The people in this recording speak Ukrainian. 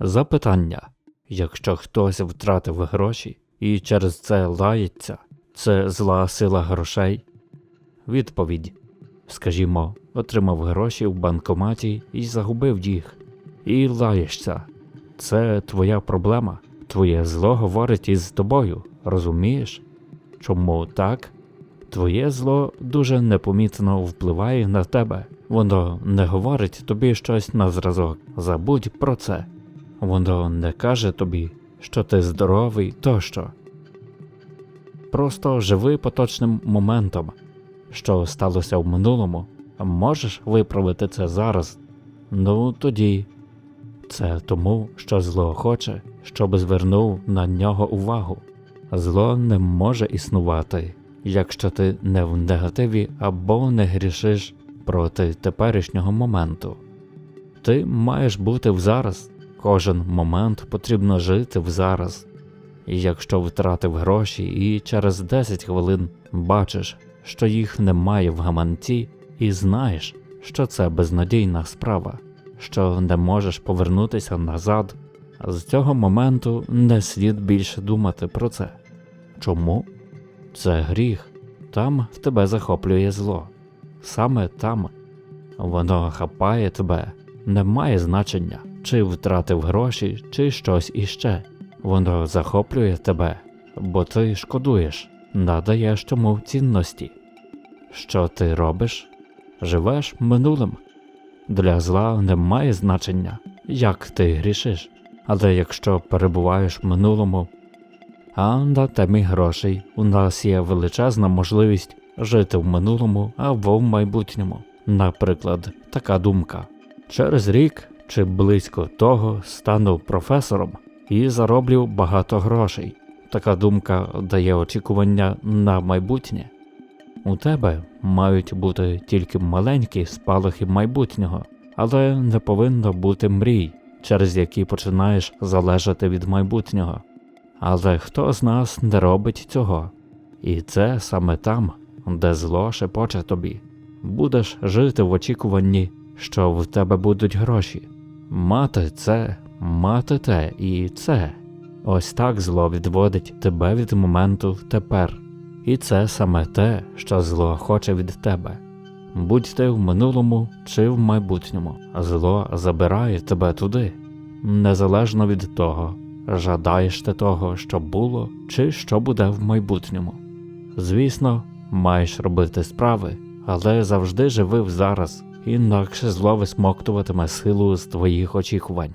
Запитання. Якщо хтось втратив гроші і через це лається, це зла сила грошей? Відповідь. Скажімо, отримав гроші в банкоматі і загубив їх. І лаєшся. Це твоя проблема. Твоє зло говорить із тобою, розумієш? Чому так? Твоє зло дуже непомітно впливає на тебе. Воно не говорить тобі щось на зразок. Забудь про це. Воно не каже тобі, що ти здоровий тощо. Просто живи поточним моментом, що сталося в минулому. Можеш виправити це зараз? Ну тоді. Це тому, що зло хоче, щоб звернув на нього увагу. Зло не може існувати, якщо ти не в негативі або не грішиш проти теперішнього моменту. Ти маєш бути в зараз, кожен момент потрібно жити в зараз. І якщо втратив гроші і через 10 хвилин бачиш, що їх немає в гаманці, і знаєш, що це безнадійна справа, що не можеш повернутися назад, з цього моменту не слід більше думати про це. Чому? Це гріх, там в тебе захоплює зло. Саме там воно хапає тебе, не має значення, чи втратив гроші, чи щось іще. Воно захоплює тебе, бо ти шкодуєш, надаєш тому цінності. Що ти робиш? Живеш минулим. Для зла не має значення, як ти грішиш. Але якщо перебуваєш в минулому, а на темі грошей у нас є величезна можливість жити в минулому або в майбутньому. Наприклад, така думка: через рік чи близько того стану професором і зароблю багато грошей. Така думка дає очікування на майбутнє. У тебе мають бути тільки маленькі спалахи майбутнього, але не повинно бути мрій, через які починаєш залежати від майбутнього. Але хто з нас не робить цього? І це саме там, де зло шепоче тобі. Будеш жити в очікуванні, що в тебе будуть гроші. Мати це, мати те і це. Ось так зло відводить тебе від моменту тепер. І це саме те, що зло хоче від тебе. Будь ти в минулому чи в майбутньому, зло забирає тебе туди, незалежно від того, жадаєш ти того, що було, чи що буде в майбутньому. Звісно, маєш робити справи, але завжди живи в зараз, інакше зло висмоктуватиме силу з твоїх очікувань.